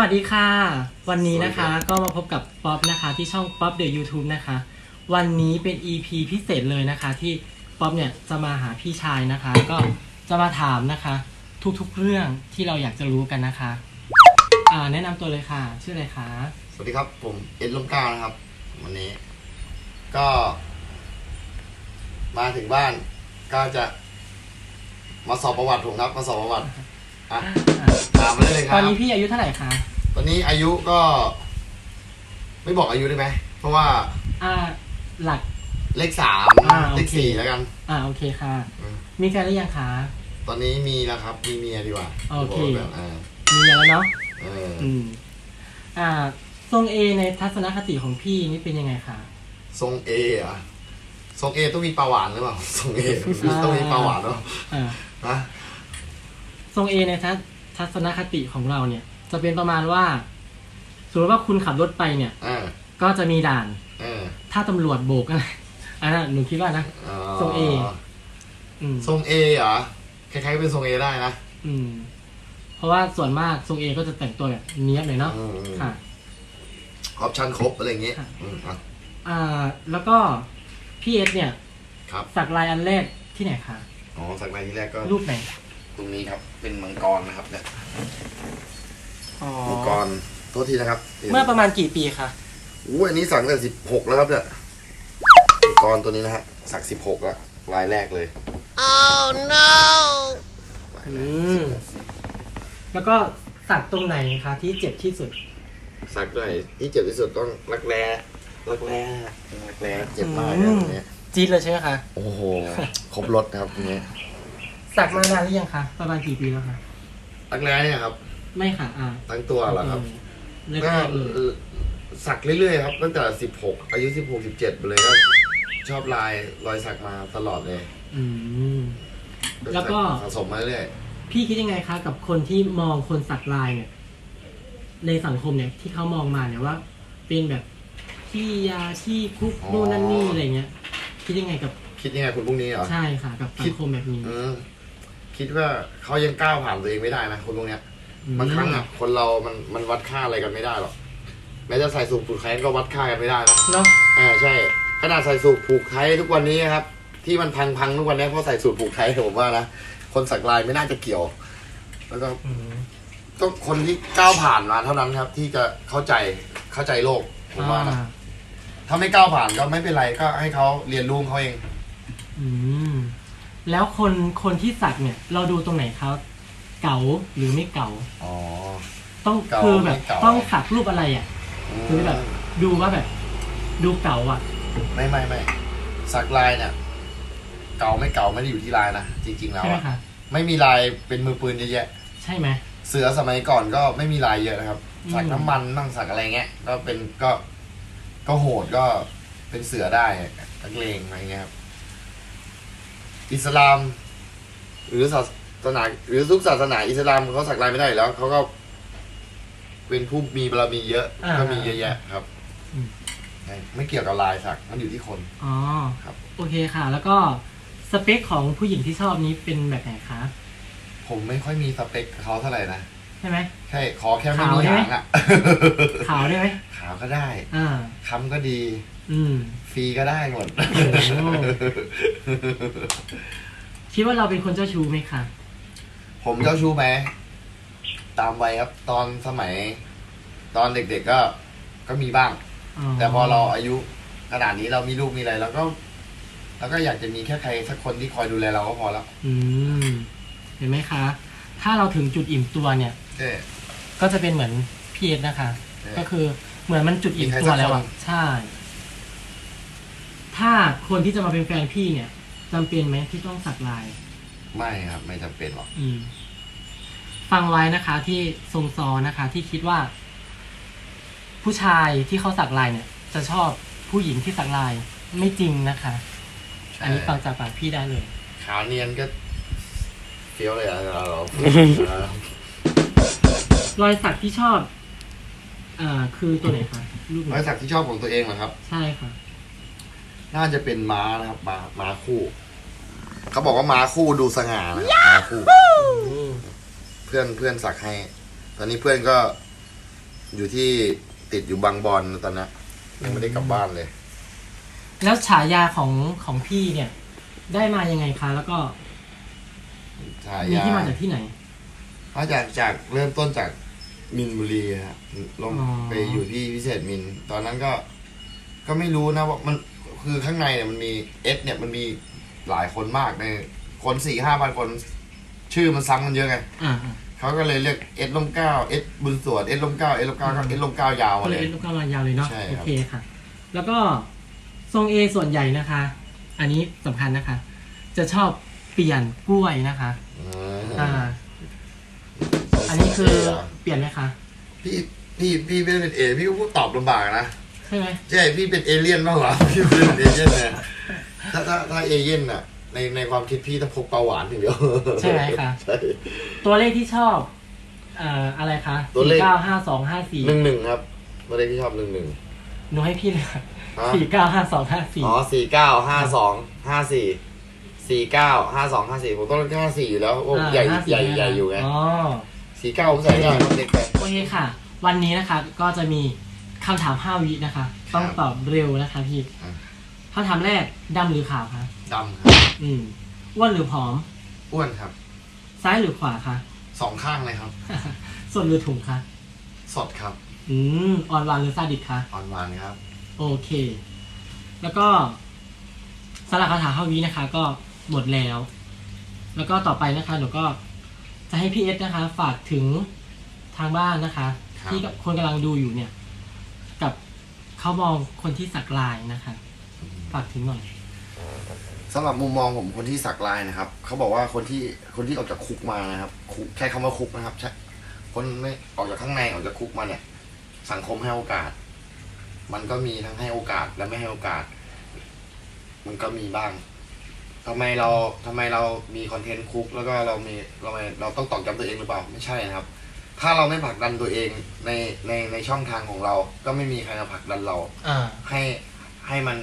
วัสดีค่ะ วันนี้นะคะก็มาพบกับป๊อปนะคะ ที่ช่องป๊อปเดอะยูทูบนะคะ วันนี้เป็น EP พิเศษเลยนะคะ ที่ป๊อปเนี่ยจะมาหาพี่ชายนะคะ ก็จะมาถามนะคะ ทุกๆเรื่องที่เราอยากจะรู้กันนะคะ อ่าแนะนำตัวเลยค่ะ ชื่ออะไรคะสวัสดีครับผมเอ็ดลมเกล้านะครับ วันนี้ ก็ มาถึงบ้านก็จะ มาสอบประวัติผมครับ มาสอบประวัติ อะอ่าถามมาได้เลยคตรัอบ นนี้พี่อายุเท่าไหร่คะตอนนี้อายุก็ ไม่บอกอายุได้ไหม เพราะว่าอ่า หลัก เลขสามอ่าโอเค เลขสี่แล้วกัน อ่าโอเคค่ะ อืม มีแฟนหรือยังคะ ตอนนี้มีแล้วครับ มีเมียดีกว่าโอเคจะบอกแบบอ่ามีแล้วเนาะเอออืม อ่า ทรงเอในทัศนคติของพี่นี่เป็นยังไงคะ ทรงเออะทรงเอต้องมีปลาหวานหรือเปล่าทรงเออ่าต้องมีปลาหวานหรือเปล่าอ่าฮะ ทรงเอในทัศทัศนคติของเราเนี่ย จะเป็นประมาณว่าสมมติว่าคุณขับรถไปเนี่ย อ่าก็จะมีด่านเออถ้าตำรวจโบกอะไรอันนั้นหนูคิดว่านะ อ๋อทรง A อืมทรงเอเหรอคล้ายๆเป็นทรงเอได้นะอืม เพราะว่าส่วนมากทรงเอก็จะแต่งตัวแบบเนี้ยบหน่อยเนาะอืมค่ะ ออปชั่นครบอะไรอย่างเงี้ยค่ะ อืมอะอ่า แล้วก็พี่เอสเนี่ย ครับสักลายอันแรกที่ไหนคะ อ๋อสักในที่แรกก็รูปไหน ตรงนี้ครับ เป็นมังกรนะครับเนี่ยอ๋อมังกรโทษทีนะครับเมื่อประมาณกี่ปีคะอู้อันนี้สักตั้งแต่สิบหกแล้วครับเนี่ยมังกรตัวนี้นะฮะสักสิบหกละลายแรกเลยอืมแล้วก็สักตรงไหนคะที่เจ็บที่สุด สักด้วยที่เจ็บที่สุดต้องรักแร้รักแร้รักแร้เจ็บมากเนี่ยอืมตรงเนี้ย จี๊ดเลยใช่ไหมคะ โอ้โห ครบรถนะครับตรงเนี้ย สักมานานหรือยังคะประมาณกี่ปีแล้วคะรักแร้เนี่ยครับ ไม่ค่ะอ่าทั้งตัวเหรอครับเลิกก็เลยสักเรื่อยๆครับตั้งแต่สิบหกอายุสิบหกสิบเจ็ดไปเลยก็ชอบลายรอยสักมาตลอดเลยอืม แล้วก็ สะสมมาเรื่อยพี่คิดยังไงคะ กับคนที่มองคนสักลายเนี่ย ในสังคมเนี่ยที่เขามองมาเนี่ยว่า เป็นแบบที่ยาที่คุกนู่นนั่นนี่อะไรเงี้ย คิดยังไงกับคิดยังไงคุณพวกนี้เหรอ ใช่ค่ะ กับสังคมแบบนี้อืม คิดว่าเขายังก้าวผ่านตัวเองไม่ได้นะคนพวกเนี้ยบางครั้งอะคนเรามันมันวัดค่าอะไรกันไม่ได้หรอกแม้จะใส่สูทผูกแขนก็วัดค่ากันไม่ได้นะเนาะอ่าใช่ขนาดใส่สูทผูกไทยทุกวันนี้นะครับ ที่มันพังพังๆทุกวันนี้เพราะใส่สูทผูกไทยผมว่านะคนสักลายไม่น่าจะเกี่ยว แล้วก็อืมต้องคนที่ก้าวผ่านมาเท่านั้นครับ ที่จะเข้าใจเข้าใจโลกผมว่านะอ่าถ้าไม่ก้าวผ่านก็ไม่เป็นไรก็ให้เขาเรียนรู้ของเขาเอง อืม แล้วคนคนที่สักเนี่ยเราดูตรงไหนเขาเก๋าหรือไม่เก๋าอ๋อ ต้องเก๋าคือแบบไม่เก๋า ต้องสักรูปอะไรอะคือแบบดูว่าแบบ ดูเก๋าอะ ไม่ไม่ไม่สักลายเนี่ยเก่าไม่เก่าไม่ได้อยู่ที่ลายนะจริง ๆ แล้วใช่ไหมอะคะไม่มีลายเป็นมือปืนเยอะแยะใช่ไหม เสือสมัยก่อนก็ไม่มีลายเยอะนะครับ อืม สักน้ำมันบ้างสักอะไรเงี้ยก็เป็นก็ก็โหดก็เป็นเสือได้นักเลงอะไรเงี้ยครับ อิสลาม หรือศาสนา หรือทุกศาสนาอิสลามเขาสักลายไม่ได้อยู่แล้วเขาก็เป็นผู้มีบารมีเยอะ อ่า ก็มีเยอะแยะครับอืมใช่ไม่เกี่ยวกับลายสักมันอยู่ที่คน อ๋อครับ โอเคค่ะ แล้วก็สเปคของผู้หญิงที่ชอบนี้เป็นแบบไหนคะผมไม่ค่อยมีสเปคกับเขาเท่าไหร่นะใช่ไหม แค่ขอแค่ไม่ขาวมีได้ไหม หางอะ ขาวได้ไหมขาวก็ได้อ่า คำก็ดี อืม ฟรีก็ได้หมด โอ้โหคิดว่าเราเป็นคนเจ้าชู้ไหมคะผมเจ้าชู้ไหมตามวัยครับ ตอนสมัย ตอนเด็กๆก็ ก็มีบ้าง แต่พอเราอายุขนาดนี้เรามีลูกมีอะไรแล้วก็เราก็อยากจะมีแค่ใครสักคนที่คอยดูแลเราก็พอแล้วอืม เห็นไหมคะ ถ้าเราถึงจุดอิ่มตัวเนี่ยเออก็จะเป็นเหมือนพีเอสนะคะ เออก็คือเหมือนมันจุดอิ่มมีใครตัวแล้วสัอะกคน ใช่ ถ้าคนที่จะมาเป็นแฟนพี่เนี่ยจำเป็นไหมที่ต้องสักลาย ไม่ครับ ไม่จำเป็นหรอก อืม ฟังไว้นะคะ ที่ทรงซอนะคะ ที่คิดว่า ผู้ชายที่เขาสักลายเนี่ย จะชอบผู้หญิงที่สักลายไม่จริงนะคะอันนี้ฟังจากปากพี่ได้เลย ขาวเนียนก็เฟี้ยวเลยอะเราเรารอยสักที่ชอบอ่าคือตัวไหนคะรูปไหนรอยสักที่ชอบของตัวเองเหรอครับ ใช่ค่ะ น่าจะเป็นม้านะครับม้าม้าคู่ เขาบอกว่าม้าคู่ดูสง่านะครับม้าคู่อืมเพื่อนเพื่อนสักให้ ตอนนี้เพื่อนก็อยู่ที่ติดอยู่บางบอนตอนนั้นยังไม่ได้กลับบ้านเลย แล้วฉายาของของพี่เนี่ย ได้มายังไงคะแล้วก็ฉามียาที่มาจากที่ไหน มาจากจากเริ่มต้นจากมินบุรีครับลงอ๋อ ไปอยู่ที่พิเศษมิน ตอนนั้นก็ ก็ไม่รู้นะว่ามัน คือข้างในเนี่ยมันมีเอสเนี่ยมันมีหลายคนมากในคนสี่ห้าพันคน ชื่อมันซ้ำกันเยอะไงอ่าเขาก็เลยเรียกเอสลมเก้าเอสบุญสวนเอสลมเก้าเอสลมเก้าก็เอสลมเก้ายาวก็มาเลเลยย เป็นลูกกำลังยาวเลยเนาะใช่ครับ โอเคค่ะ แล้วก็ทรงเอส่วนใหญ่นะคะ อันนี้สำคัญนะคะ จะชอบเปลี่ยนกล้วยนะคะ อ่า อันนี้คือเปลี่ยนไหมคะ พี่พี่พี่ไม่ได้เป็นเอพี่ก็พูดตอบลำบากนะ ใช่ไหมใช่พี่เป็นเอเลี่ยนมากกว่าพี่ไม่ได้เป็นเอเลี่ยนเลยถ้าถ้าถ้าเอเลี่ยนน่ะ ในในความคิดพี่ต้องพกเปาหวานถึงเดียวใช่ไหมคะใช่ตัวเลขที่ชอบเอ่ออะไรคะตัวเลสี่ขเก้าห้าสองห้าสี่หนึ่งหนึ่งครับตัวเลขที่ชอบหนึ่งหนึ่งหนูให้พี่เลยค่ะฮะสี่เก้าห้าสองห้าสี่อ๋อสี่เก้าห้าสองห้าสี่สี่เก้าห้าสองห้าสี่ผมต้องห้าสี่อยู่แล้วโอ้ใหญ่ใหญ่ใหญ่อยู่ไงอ๋อสี่เก้าผมใส่ได้ครับเล็กไปโอเคค่ะ วันนี้นะคะก็จะมี คำถามห้าวินะคะ ต้องตอบเร็วนะคะพี่อะ คำถามแรกดำหรือขาวคะดำครับอืมอ้วนหรือผอม อ้วนครับซ้ายหรือขวาคะ สองข้างเลยครับส่วนหรือถุงคะสดครับอืมออนไลน์หรือซาดิสคะอ่อนหวานครับ โอเค แล้วก็สำหรับคำถามห้าวินะคะ ก็หมดแล้ว แล้วก็ต่อไปนะคะหนูก็จะให้พี่เอสนะคะ ฝากถึงทางบ้านนะคะ ครับ ที่กับคนกำลังดูอยู่เนี่ยกับ เขามองคนที่สักลายนะคะฝากถึงหน่อย สำหรับมุมมองผมคนที่สักลายนะครับ เขาบอกว่าคนที่คนที่ออกจากคุกมานะครับคุกแค่คำว่าคุกนะครับใช่คนไม่ออกจากข้างในออกจากคุกมาเนี่ย สังคมให้โอกาส มันก็มีทั้งให้โอกาสและไม่ให้โอกาส มันก็มีบ้างทำไมเราทำไมเรามีคอนเทนต์คุก แล้วก็เรามีเราไม่เราต้องตอกย้ำตัวเองหรือเปล่าไม่ใช่นะครับ ถ้าเราไม่ผลักดันตัวเองในในในช่องทางของเรา ก็ไม่มีใครมาผลักดันเรา อ่า ให้ให้มัน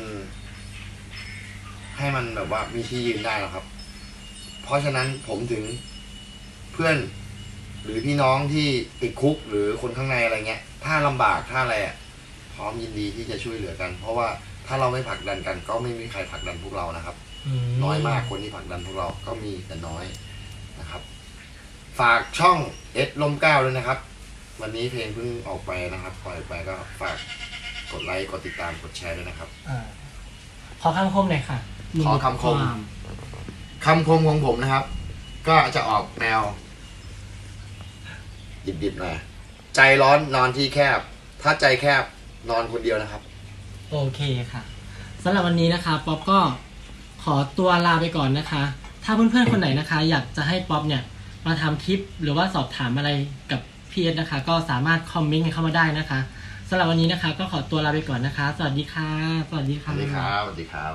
ให้มันแบบว่ามีที่ยืนได้หรอกครับ เพราะฉะนั้นผมถึงเพื่อน หรือพี่น้องที่ติดคุกหรือคนข้างในอะไรเงี้ย ถ้าลำบากถ้าอะไรอะพร้อมยินดีที่จะช่วยเหลือกัน เพราะว่าถ้าเราไม่ผลักดันกันก็ไม่มีใครผลักดันพวกเรานะครับ น้อยมากคนที่ผลักดันพวกเราก็มีแต่น้อยนะครับ ฝากช่องเอสลมเก้าด้วยนะครับ วันนี้เพลงเพิ่งออกไปนะครับปล่อยไปก็ฝากกดไลค์กดติดตามกดแชร์ด้วยนะครับอ่าขอคำคมหน่อยค่ะหนึ่งขอคำคม วามคำคมของผมนะครับ ก็จะออกแนว ดิบๆหน่อยใจร้อนนอนที่แคบ ถ้าใจแคบนอนคนเดียวนะครับ โอเคค่ะสำหรับวันนี้นะคะ ป๊อปก็ขอตัวลาไปก่อนนะคะ ถ้าเพื่อนๆคนไหนนะคะ อยากจะให้ป๊อปเนี่ย มาทำคลิปหรือว่าสอบถามอะไรกับพีเอสนะคะ ก็สามารถคอมเมนต์เข้ามาได้นะคะสำหรับวันนี้นะคะ ก็ขอตัวลาไปก่อนนะคะ สวัสดีค่ะ สวัสดีค่ะสวัสดีครับสวัสดีครับ